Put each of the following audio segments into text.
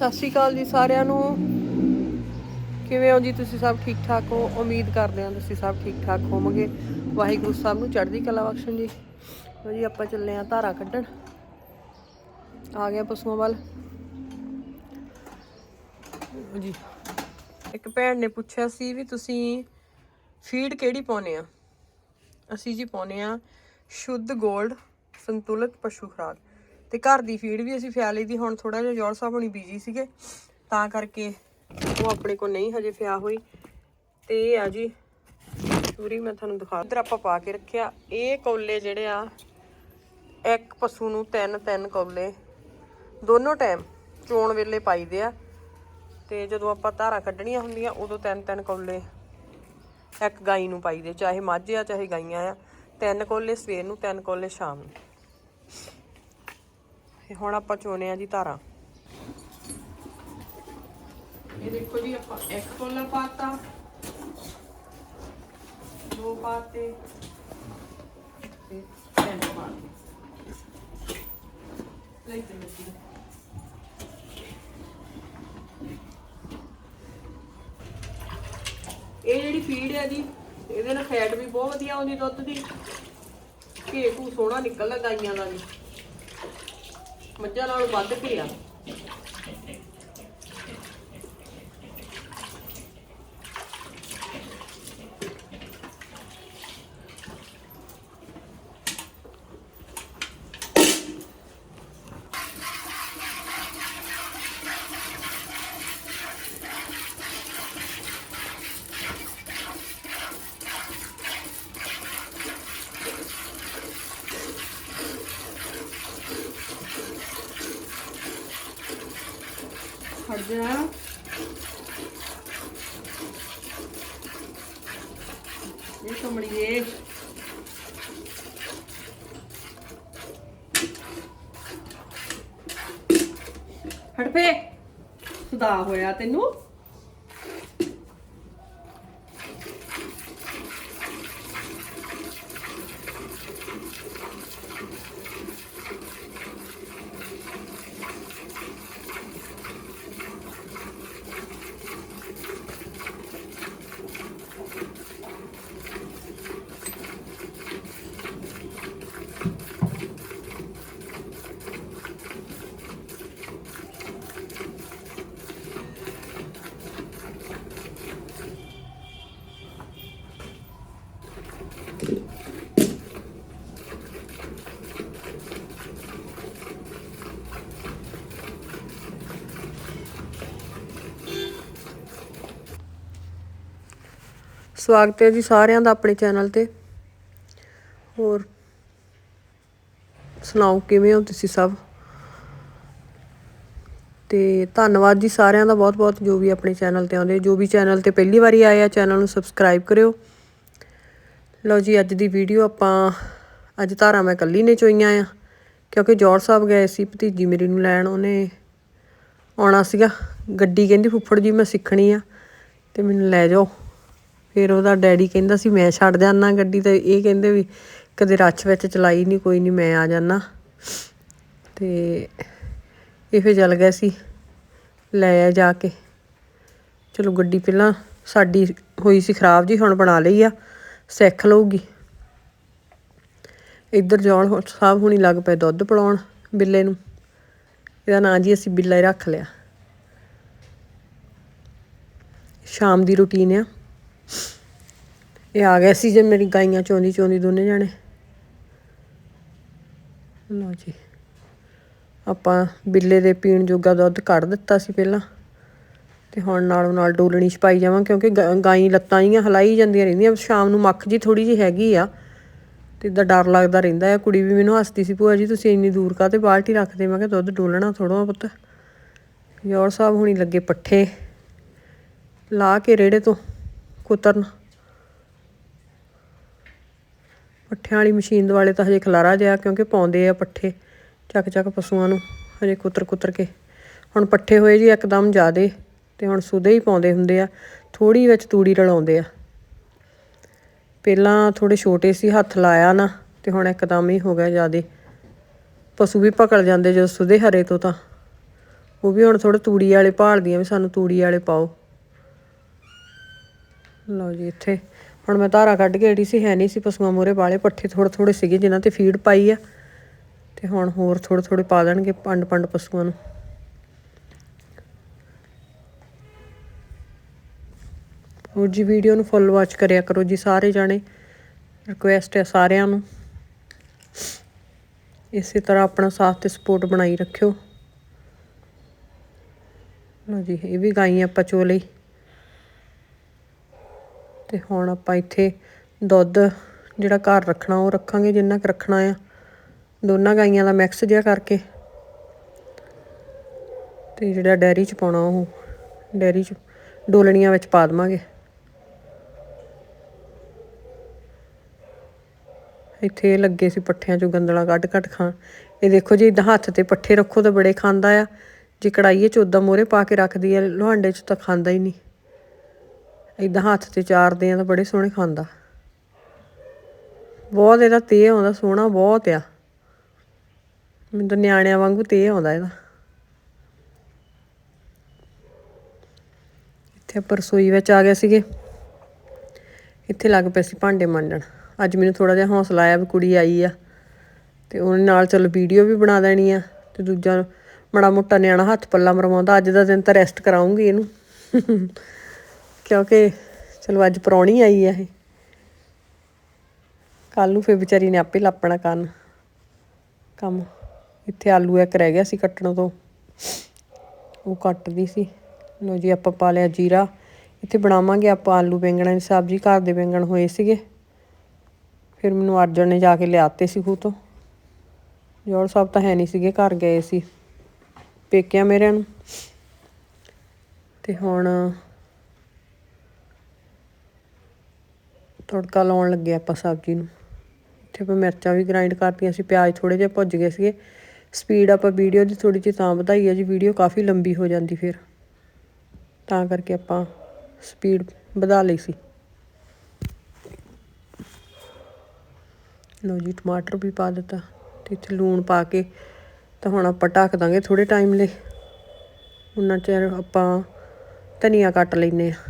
ਸਤਿ ਸ਼੍ਰੀ ਅਕਾਲ ਜੀ ਸਾਰਿਆਂ ਨੂੰ। ਕਿਵੇਂ ਹੋ ਜੀ ਤੁਸੀਂ ਸਭ ਠੀਕ ਠਾਕ ਹੋ? ਉਮੀਦ ਕਰਦੇ ਹਾਂ ਤੁਸੀਂ ਸਭ ਠੀਕ ਠਾਕ ਹੋਵੋਗੇ। ਵਾਹਿਗੁਰੂ ਸਾਹਿਬ ਨੂੰ ਚੜ੍ਹਦੀ ਕਲਾ ਬਖਸ਼ਣ ਜੀ। ਲਓ ਜੀ ਆਪਾਂ ਚੱਲੇ ਆ ਧਾਰਾ ਕੱਢਣ। ਆ ਗਿਆ ਪਸ਼ੂਆਂ ਵੱਲ। ਜੀ, ਇੱਕ ਭੈਣ ਨੇ ਪੁੱਛਿਆ ਸੀ ਵੀ ਤੁਸੀਂ ਫੀਡ ਕਿਹੜੀ ਪਾਉਨੇ ਆ ਅਸੀਂ ਜੀ ਪਾਉਨੇ ਆ ਸ਼ੁੱਧ ਗੋਲਡ ਸੰਤੁਲਿਤ ਪਸ਼ੂ ਖੁਰਾਕ। ਤੇ ਘਰ ਦੀ ਫੀਡ ਵੀ ਅਸੀਂ ਫਿਆ ਲਈ ਦੀ, ਹੁਣ ਥੋੜਾ ਜਿਹਾ ਜੋਰ ਸਾਹਿਬ ਹੁਣੀ ਬੀਜੀ ਸੀਗੇ, ਤਾਂ ਕਰਕੇ ਉਹ ਆਪਣੇ ਕੋਲ ਨਹੀਂ ਹਜੇ ਫਿਆ ਹੋਈ। ਤੇ ਇਹ ਆ ਜੀ ਚੂਰੀ ਮੈਂ ਤੁਹਾਨੂੰ ਦਿਖਾ ਇੱਧਰ ਆਪਾਂ ਪਾ ਕੇ ਰੱਖਿਆ। ਇਹ ਕੌਲੇ ਜਿਹੜੇ ਆ, ਇੱਕ ਪਸ਼ੂ ਨੂੰ ਤਿੰਨ ਤਿੰਨ ਕੌਲੇ। ਦੋਨੋਂ ਟਾਈਮ ਚੋਣ ਵੇਲੇ ਪਾਈਦੇ ਆ। ਤੇ ਜਦੋਂ ਆਪਾਂ ਧਾਰਾਂ ਕੱਢਣੀਆਂ ਹੁੰਦੀਆਂ, ਉਦੋਂ ਤਿੰਨ ਤਿੰਨ ਕੌਲੇ ਇੱਕ ਗਾਈ ਨੂੰ ਪਾਈਦੇ ਚਾਹੇ ਮੱਝ ਆ, ਚਾਹੇ ਗਾਈਆਂ ਆ। ਤਿੰਨ ਕੋਲੇ ਸਵੇਰ ਨੂੰ, ਤਿੰਨ ਕੋਲੇ ਸ਼ਾਮ ਨੂੰ। ਤੇ ਹੁਣ ਆਪਾਂ ਚੋਨੇ ਆ ਜੀ ਧਾਰਾਂ। ਇਹ ਦੇਖੋ ਜੀ, ਆਪਾਂ ਇੱਕ ਕੋਲਾ ਪਾਤਾ, ਦੋ ਪਾਤੇ ਤੇ ਤਿੰਨ ਪਾਤੇ। ਲੈ ਤੇ ਲੱਗੀ ਇਹ ਜਿਹੜੀ ਫੀਡ ਹੈ ਜੀ, ਇਹਦੇ ਨਾਲ ਫੈਟ ਵੀ ਬਹੁਤ ਵਧੀਆ ਆਉਂਦੀ ਦੁੱਧ ਦੀ। ਘੇ ਘੂ ਸੋਹਣਾ ਨਿਕਲਦਾ ਗਾਈਆਂ ਦਾ ਵੀ। ਮੱਝਾਂ ਨਾਲੋਂ ਵੱਧ ਕੇ ਆ? ਖੜ ਜਾ ਇਹ ਕਮੜੀਏ ਹਟ ਸੁਦਾ ਹੋਇਆ ਤੈਨੂੰ। ਸਵਾਗਤ ਹੈ ਜੀ ਸਾਰਿਆਂ ਦਾ ਆਪਣੇ ਚੈਨਲ ਤੇ। ਹੋਰ ਸੁਣਾਓ, ਕਿਵੇਂ ਹੋ ਤੁਸੀਂ ਸਭ? ਤੇ ਧੰਨਵਾਦ ਜੀ ਸਾਰਿਆਂ ਦਾ ਬਹੁਤ-ਬਹੁਤ, ਜੋ ਵੀ ਆਪਣੇ ਚੈਨਲ ਤੇ ਆਉਂਦੇ। ਜੋ ਵੀ ਚੈਨਲ ਤੇ ਪਹਿਲੀ ਵਾਰੀ ਆਏ ਆ, ਚੈਨਲ ਨੂੰ ਸਬਸਕ੍ਰਾਈਬ ਕਰਿਓ। ਲਓ ਜੀ, ਅੱਜ ਦੀ ਵੀਡੀਓ ਆਪਾਂ, ਅੱਜ ਧਾਰਾਂ ਮੈਂ ਇਕੱਲੀ ਨੇ ਚੋਈਆਂ ਆ, ਕਿਉਂਕਿ ਜੋੜ ਸਾਹਿਬ ਗਏ ਸੀ, ਭਤੀਜੀ ਮੇਰੀ ਨੂੰ ਲੈਣ, ਉਹਨੇ ਆਉਣਾ ਸੀਗਾ। ਗੱਡੀ ਕਹਿੰਦੀ, ਫੁੱਫੜ ਜੀ, ਮੈਂ ਸਿੱਖਣੀ ਆ, ਤੇ ਮੈਨੂੰ ਲੈ ਜਾਓ। ਫਿਰ ਉਹਦਾ ਡੈਡੀ ਕਹਿੰਦਾ ਸੀ, ਮੈਂ ਛੱਡ ਜਾਣਾ ਗੱਡੀ ਤੇ। ਇਹ ਕਹਿੰਦੇ ਵੀ ਕਦੇ ਰੱਛ ਵਿੱਚ ਚਲਾਈ ਨਹੀਂ ਕੋਈ ਨਹੀਂ ਮੈਂ ਆ ਜਾਣਾ ਤੇ ਇਹ ਫਿਰ ਚੱਲ ਗਿਆ ਸੀ, ਲੈ ਆ ਜਾ ਕੇ। ਚਲੋ ਗੱਡੀ ਪਹਿਲਾਂ ਸਾਡੀ ਹੋਈ ਸੀ ਖਰਾਬ ਜੀ, ਹੁਣ ਬਣਾ ਲਈ ਆ, ਸਿੱਖ ਲਊਗੀ। ਇੱਧਰ ਜੌਲ ਹੋ- ਸਾਹਿਬ ਹੁਣੀ ਲੱਗ ਪਏ ਦੁੱਧ ਪਿਲਾਉਣ ਬਿੱਲੇ ਨੂੰ। ਇਹਦਾ ਨਾਂ ਜੀ ਅਸੀਂ ਬਿੱਲਾ ਹੀ ਰੱਖ ਲਿਆ। ਸ਼ਾਮ ਦੀ ਰੁਟੀਨ ਆ। ਇਹ ਆ ਗਏ ਸੀ ਜੇ ਮੇਰੀ ਗਾਈਆਂ ਚੋਂਦੀ ਚੋਂਦੀ ਦੋਨੇ ਜਾਣੇ। ਲਓ ਜੀ। ਆਪਾਂ ਬਿੱਲੇ ਦੇ ਪੀਣ ਜੋਗਾ ਦੁੱਧ ਕੱਢ ਦਿੱਤਾ ਸੀ ਪਹਿਲਾਂ। ਤੇ ਹੁਣ ਨਾਲੋਂ ਨਾਲ ਡੋਲਣੀ ਚ ਪਾਈ ਜਾਵਾਂ ਕਿਉਂਕਿ ਗ- ਗਾਈ ਲੱਤਾਂ ਜੀਆਂ ਹਲਾਈ ਜਾਂਦੀਆਂ ਰਹਿੰਦੀਆਂ। ਸ਼ਾਮ ਨੂੰ ਮੱਖ ਜੀ ਥੋੜੀ ਜੀ ਹੈਗੀ ਆ। ਤੇ ਇਦਾਂ ਡਰ ਲੱਗਦਾ ਰਹਿੰਦਾ ਆ। ਕੁੜੀ ਵੀ ਮੈਨੂੰ ਹੱਸਦੀ ਸੀ, ਭੂਆ ਜੀ ਤੁਸੀਂ ਇੰਨੀ ਦੂਰ ਕਾਤੇ ਬਾਲਟੀ ਰੱਖਦੇ? ਮੈਂ ਕਿਹਾ ਦੁੱਧ ਡੋਲਣਾ ਥੋੜਾ ਪੁੱਤ। ਯੋਰ ਸਾਹਿਬ ਹੁਣੀ ਲੱਗੇ ਪੱਠੇ। ਲਾ ਕੇ ਰੇੜੇ ਤੋਂ। ਕੁਤਰਨ ਪੱਠਿਆਂ ਵਾਲੀ ਮਸ਼ੀਨ ਦੁਆਲੇ ਤਾਂ ਹਜੇ ਖਲਾਰਾ ਜਿਆ ਕਿਉਂਕਿ ਪਾਉਂਦੇ ਆ ਪੱਠੇ, ਚੱਕ ਚੱਕ ਪਸ਼ੂਆਂ ਨੂੰ, ਹਜੇ ਕੁਤਰ ਕੁਤਰ ਕੇ। ਹੁਣ ਪੱਠੇ ਹੋਏ ਜੀ ਇੱਕਦਮ ਜ਼ਿਆਦੇ ਤੇ ਹੁਣ ਸੁਦੇ ਹੀ ਪਾਉਂਦੇ ਹੁੰਦੇ ਆ ਥੋੜੀ ਵਿੱਚ ਤੂੜੀ ਰਲਾਉਂਦੇ ਆ। ਪਹਿਲਾਂ ਥੋੜੇ ਛੋਟੇ ਸੀ, ਹੱਥ ਲਾਇਆ ਨਾ ਤੇ ਹੁਣ ਇੱਕਦਮ ਹੀ ਹੋ ਗਿਆ ਜ਼ਿਆਦੇ। ਪਸ਼ੂ ਵੀ ਪਕੜ ਜਾਂਦੇ ਜਦੋਂ ਸੁਦੇ ਹਰੇ ਤੋਂ ਤਾਂ। ਉਹ ਵੀ ਹੁਣ ਥੋੜੇ ਤੂੜੀ ਵਾਲੇ ਭਾਲਦੀਆਂ ਵੀ ਸਾਨੂੰ ਤੂੜੀ ਵਾਲੇ ਪਾਓ। ਲਓ ਜੀ ਇੱਥੇ। ਹੁਣ ਮੈਂ ਧਾਰਾ ਕੱਢ ਕੇ ਹਟੀ ਸੀ, ਹੈ ਨਹੀਂ ਸੀ, ਪਸ਼ੂਆਂ ਮੂਰੇ ਵਾਲੇ ਪੱਠੇ ਥੋੜੇ ਥੋੜੇ ਸੀਗੇ ਜਿਨ੍ਹਾਂ ਤੇ ਫੀਡ ਪਾਈ ਆ। ਤੇ ਹੁਣ ਹੋਰ ਥੋੜੇ ਥੋੜੇ ਪਾ ਦੇਣਗੇ ਪੰਡ ਪੰਡ ਪਸ਼ੂਆਂ ਨੂੰ। ਹੋਰ ਜੀ ਵੀਡੀਓ ਨੂੰ ਫੁੱਲ ਵਾਚ ਕਰਿਆ ਕਰੋ ਜੀ ਸਾਰੇ ਜਾਣੇ। ਰਿਕੁਐਸਟ ਹੈ ਸਾਰਿਆਂ ਨੂੰ। ਇਸੇ ਤਰ੍ਹਾਂ ਆਪਣਾ ਸਾਥ ਤੇ ਸਪੋਰਟ ਬਣਾਈ ਰੱਖਿਓ। ਲਓ ਜੀ, ਇਹ ਵੀ ਗਾਈ ਆਪਾਂ ਚੋ ਲਈ ਤੇ ਹੁਣ ਆਪਾਂ ਇੱਥੇ ਦੁੱਧ ਜਿਹੜਾ ਘਰ ਰੱਖਣਾ, ਉਹ ਰੱਖਾਂਗੇ ਜਿੰਨਾ ਕੁ ਰੱਖਣਾ ਆ। ਦੋਨਾਂ ਗਾਈਆਂ ਦਾ ਮਿਕਸ ਜਿਹਾ ਕਰਕੇ। ਤੇ ਜਿਹੜਾ ਡੈਰੀ ਚ ਪਾਉਣਾ, ਉਹ ਡੈਰੀ ਚ ਡੋਲਣੀਆਂ ਵਿੱਚ ਪਾ ਦੇਵਾਂਗੇ। ਇੱਥੇ ਇਹ ਲੱਗੇ ਸੀ ਪੱਠਿਆਂ ਚੋਂ ਗੰਦਲਾ ਕੱਢ ਕੱਢ ਖਾਣ। ਇਹ ਦੇਖੋ ਜੀ, ਇਦਾਂ ਹੱਥ ਤੇ ਪੱਠੇ ਰੱਖੋ ਤਾਂ ਬੜੇ ਖਾਂਦਾ ਆ। ਜੇ ਕੜਾਈਏ ਚ ਉਦਾਂ ਮੋਰੇ ਪਾ ਕੇ ਰੱਖਦੀ ਆ, ਲੋਹਾਂਡੇ ਚ ਤਾਂ ਖਾਂਦਾ ਹੀ ਨਹੀਂ। ਇਦਾਂ ਹੱਥ ਤੇ ਚਾਰਦੇ ਆ ਤਾਂ ਬੜੇ ਸੋਹਣੇ ਖਾਂਦਾ। ਬਹੁਤ ਇਹਦਾ ਤੇ ਆਉਂਦਾ, ਸੋਹਣਾ ਬਹੁਤ ਆ। ਮੈਨੂੰ ਤਾਂ ਨਿਆਣਿਆਂ ਵਾਂਗੂ ਤੇ ਆਉਂਦਾ ਇਹਦਾ। ਇੱਥੇ ਆਪਾਂ ਰਸੋਈ ਵਿੱਚ ਆ ਗਏ ਸੀਗੇ। ਇੱਥੇ ਲੱਗ ਪਏ ਸੀ ਭਾਂਡੇ ਮਾਂਜਣ। ਅੱਜ ਮੈਨੂੰ ਥੋੜਾ ਜਿਹਾ ਹੌਸਲਾ ਆਇਆ ਵੀ ਕੁੜੀ ਆਈ ਆ ਤੇ ਉਹਨੇ ਨਾਲ ਚਲ ਵੀਡੀਓ ਵੀ ਬਣਾ ਦੇਣੀ ਆ ਤੇ ਦੂਜਾ ਮੜਾ ਮੋਟਾ ਨਿਆਣਾ ਹੱਥ ਪੱਲਾ ਮਰਵਾਉਂਦਾ, ਅੱਜ ਦਾ ਦਿਨ ਤਾਂ ਰੈਸਟ ਕਰਾਉਂਗੀ ਇਹਨੂੰ। ਕਿਉਂਕਿ ਚਲੋ ਅੱਜ ਪ੍ਰਾਹੁਣੀ ਆਈ ਹੈ ਇਹ। ਕੱਲ ਨੂੰ ਫੇਰ ਵਿਚਾਰੀ ਨੇ ਆਪੇ ਲਾਪਣਾ ਕੰਨ। ਕੰਮ ਇੱਥੇ ਆਲੂ ਇੱਕ ਰਹਿ ਗਿਆ ਸੀ ਕੱਟਣ ਤੋਂ। ਉਹ ਕੱਟਦੀ ਸੀ। ਲੋ ਜੀ ਆਪਾਂ ਪਾ ਲਿਆ ਜੀਰਾ। ਇੱਥੇ ਬਣਾਵਾਂਗੇ ਆਪਾਂ ਆਲੂ ਬੈਂਗਣਾਂ। ਦੀ ਸਬਜ਼ੀ ਘਰ ਦੇ ਬੈਂਗਣ ਹੋਏ ਸੀਗੇ। ਫਿਰ ਮੈਨੂੰ ਅਰਜਨ ਨੇ ਜਾ ਕੇ ਲਿਆਤੇ ਸੀ ਖੂਹ ਤੋਂ। ਜੋੜ ਸਾਹਿਬ ਤਾਂ ਹੈ ਨਹੀਂ ਸੀਗੇ, ਘਰ ਗਏ ਸੀ। ਪੇਕਿਆਂ ਮੇਰਿਆਂ ਨੂੰ। ਤੇ ਹੁਣ ਤੜਕਾ ਲਾਉਣ ਲੱਗੇ ਆਪਾਂ ਸਬਜ਼ੀ ਨੂੰ। ਇੱਥੇ ਆਪਾਂ ਮਿਰਚਾਂ ਵੀ ਗ੍ਰਾਈਂਡ ਕਰਤੀਆਂ ਸੀ, ਪਿਆਜ਼ ਥੋੜੇ ਜਿਹੇ ਭੁੱਜ ਗਏ ਸੀਗੇ। ਸਪੀਡ ਆਪਾਂ ਵੀਡੀਓ ਦੀ ਥੋੜੀ ਜਿਹੀ ਤਾਂ ਵਧਾਈ ਹੈ ਜੀ ਵੀਡੀਓ ਕਾਫੀ ਲੰਬੀ ਹੋ ਜਾਂਦੀ ਫਿਰ। ਤਾਂ ਕਰਕੇ ਆਪਾਂ ਸਪੀਡ ਵਧਾ ਲਈ ਸੀ। ਲਓ ਜੀ, ਟਮਾਟਰ ਵੀ ਪਾ ਦਿੱਤਾ ਤੇ ਇੱਥੇ ਲੂਣ ਪਾ ਕੇ ਤਾਂ ਹੁਣ ਆਪਾਂ ਢੱਕ ਦਾਂਗੇ ਥੋੜੇ ਟਾਈਮ ਲਈ। ਉਹਨਾਂ ਚਿਰ ਆਪਾਂ ਧਨੀਆ ਕੱਟ ਲੈਨੇ ਆ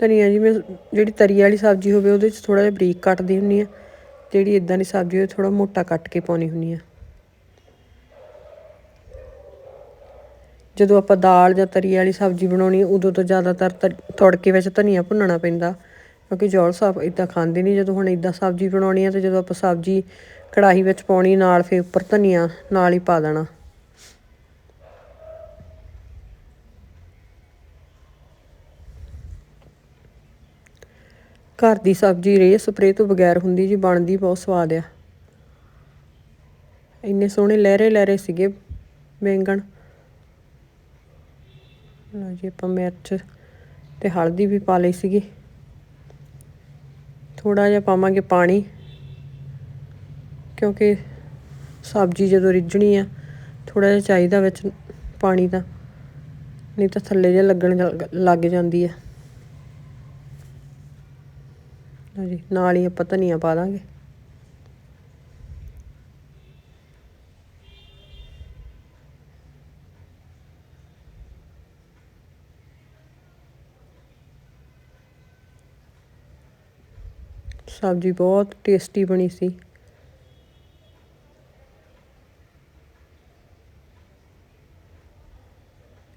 ਧਨੀਆ ਜਿਵੇਂ ਜਿਹੜੀ ਤਰੀ ਵਾਲੀ ਸਬਜ਼ੀ ਹੋਵੇ ਉਹਦੇ 'ਚ ਥੋੜਾ ਜਿਹਾ ਬਰੀਕ ਕੱਟਦੀ ਹੁੰਨੀ ਆ ਜਿਹੜੀ ਇਦਾਂ ਦੀ ਸਬਜ਼ੀ ਹੋਵੇ ਥੋੜਾ ਮੋਟਾ ਕੱਟ ਕੇ ਪਾਉਣੀ ਹੁੰਨੀ ਆ ਜਦੋਂ ਆਪਾਂ ਦਾਲ ਜਾਂ ਤਰੀ ਵਾਲੀ ਸਬਜ਼ੀ ਬਣਾਉਣੀ, ਉਦੋਂ ਤਾਂ ਜ਼ਿਆਦਾਤਰ ਤ- ਤੜਕੇ ਵਿੱਚ ਧਨੀਆ ਭੁੰਨਣਾ ਪੈਂਦਾ। ਕਿਉਂਕਿ ਜੌਲ ਸਾਹਿਬ ਇਦਾਂ ਖਾਂਦੇ ਨਹੀਂ, ਜਦੋਂ ਹੁਣ ਇਦਾਂ ਸਬਜ਼ੀ ਬਣਾਉਣੀ ਆ ਤੇ ਜਦੋਂ ਆਪਾਂ ਸਬਜ਼ੀ ਕੜਾਹੀ ਵਿੱਚ ਪਾਉਣੀ, ਨਾਲ ਫੇਰ ਉੱਪਰ ਧਨੀਆ ਨਾਲ ਹੀ ਪਾ ਦੇਣਾ। ਘਰ ਦੀ ਸਬਜ਼ੀ ਰੇ ਸਪਰੇਅ ਤੋਂ ਬਗੈਰ ਹੁੰਦੀ ਜੀ, ਬਣਦੀ ਬਹੁਤ ਸਵਾਦ ਆ। ਇੰਨੇ ਸੋਹਣੇ ਲਹਿਰੇ ਲਹਿਰੇ ਸੀਗੇ ਬੈਂਗਣ। ਲਓ ਜੀ, ਆਪਾਂ ਮਿਰਚ ਤੇ ਹਲਦੀ ਵੀ ਪਾ ਲਈ ਸੀਗੀ। ਥੋੜਾ ਜਿਹਾ ਪਾਵਾਂਗੇ ਪਾਣੀ, ਕਿਉਂਕਿ ਸਬਜ਼ੀ ਜਦੋਂ ਰਿੱਝਣੀ ਆ ਥੋੜਾ ਜਿਹਾ ਚਾਹੀਦਾ ਵਿੱਚ ਪਾਣੀ ਦਾ ਨਹੀਂ ਤਾਂ ਥੱਲੇ ਜਿਹਾ ਲੱਗਣ ਲੱਗ ਜਾਂਦੀ ਆ। ਹਾਂਜੀ, ਨਾਲ ਹੀ ਆਪਾਂ ਧਨੀਆ ਪਾ ਦਾਂਗੇ। ਸਬਜ਼ੀ ਬਹੁਤ ਟੇਸਟੀ ਬਣੀ ਸੀ।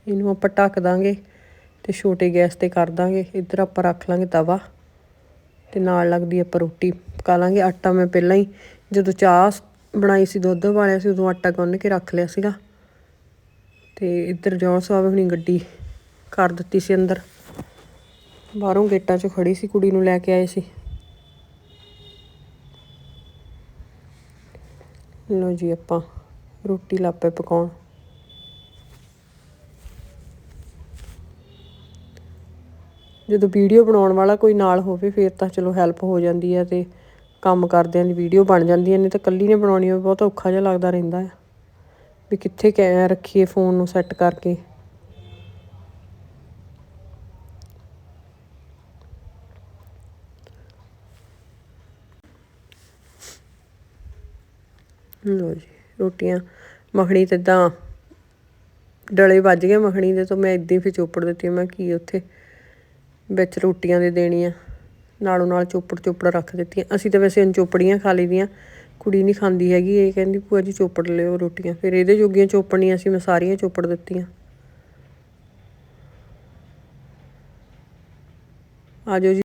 ਇਹਨੂੰ ਆਪਾਂ ਢੱਕ ਦਾਂਗੇ ਤੇ ਛੋਟੇ ਗੈਸ ਤੇ ਕਰ ਦਾਂਗੇ। ਇੱਧਰ ਆਪਾਂ ਰੱਖ ਲਾਂਗੇ ਤਵਾ। ਤੇ ਨਾਲ ਲੱਗਦੀ ਆਪਾਂ ਰੋਟੀ ਪਕਾ ਲਾਂਗੇ। ਆਟਾ ਮੈਂ ਪਹਿਲਾਂ ਹੀ ਜਦੋਂ ਚਾਹ ਬਣਾਈ ਸੀ, ਦੁੱਧ ਵਾਲਿਆ ਸੀ, ਉਦੋਂ ਆਟਾ ਗੁੰਨ ਕੇ ਰੱਖ ਲਿਆ ਸੀਗਾ। ਤੇ ਇੱਧਰ ਜੌਨ ਸਾਹਿਬ ਆਪਣੀ ਗੱਡੀ ਕਰ ਦਿੱਤੀ ਸੀ ਅੰਦਰ। ਬਾਹਰੋਂ ਗੇਟਾਂ 'ਚ ਖੜੀ ਸੀ, ਕੁੜੀ ਨੂੰ ਲੈ ਕੇ ਆਏ ਸੀ। ਲੋ ਜੀ ਆਪਾਂ ਰੋਟੀ ਲਾਪੇ ਪਕਾਉਣ। ਜਦੋਂ ਵੀਡੀਓ ਬਣਾਉਣ ਵਾਲਾ ਕੋਈ ਨਾਲ ਹੋਵੇ, ਫਿਰ ਤਾਂ ਚਲੋ ਹੈਲਪ ਹੋ ਜਾਂਦੀ ਹੈ ਤੇ ਕੰਮ ਕਰਦਿਆਂ ਦੀ ਵੀਡੀਓ ਬਣ ਜਾਂਦੀ ਹੈ ਨਹੀਂ ਤਾਂ ਇਕੱਲੀ ਨੇ ਬਣਾਉਣੀ ਹੋਵੇ, ਬਹੁਤ ਔਖਾ ਜਿਹਾ ਲੱਗਦਾ ਰਹਿੰਦਾ ਹੈ ਵੀ ਕਿੱਥੇ ਕੈ ਰੱਖੀਏ ਫੋਨ ਨੂੰ ਸੈੱਟ ਕਰਕੇ। ਲੋ ਜੀ, ਰੋਟੀਆਂ, ਮੱਖਣੀ ਤੇ ਤਾਂ ਡਲੇ ਵੱਜ ਗਏ ਮੱਖਣੀ ਦੇ, ਤਾਂ ਮੈਂ ਇਦਾਂ ਹੀ ਫਿਰ ਚੋਪੜ ਦਿੱਤੀ ਮੈਂ ਕੀ ਉੱਥੇ। ਵਿੱਚ ਰੋਟੀਆਂ ਦੇ ਦੇਣੀਆਂ। ਨਾਲੋਂ ਨਾਲ ਚੋਪੜ ਚੋਪੜ ਰੱਖ ਦਿੱਤੀਆਂ। ਅਸੀਂ ਤਾਂ ਵੈਸੇ ਚੋਪੜੀਆਂ ਖਾ ਲਈਆਂ ਕੁੜੀ ਨਹੀਂ ਖਾਂਦੀ ਹੈਗੀ। ਇਹ ਕਹਿੰਦੀ, ਭੂਆ ਜੀ ਚੋਪੜ ਲਿਓ ਰੋਟੀਆਂ। ਫਿਰ ਇਹਦੇ ਜੋਗੀਆਂ ਚੋਪੜੀਆਂ ਅਸੀਂ ਮੈਂ ਸਾਰੀਆਂ ਚੋਪੜ ਦਿੱਤੀਆਂ। ਆਜੋ ਜੀ।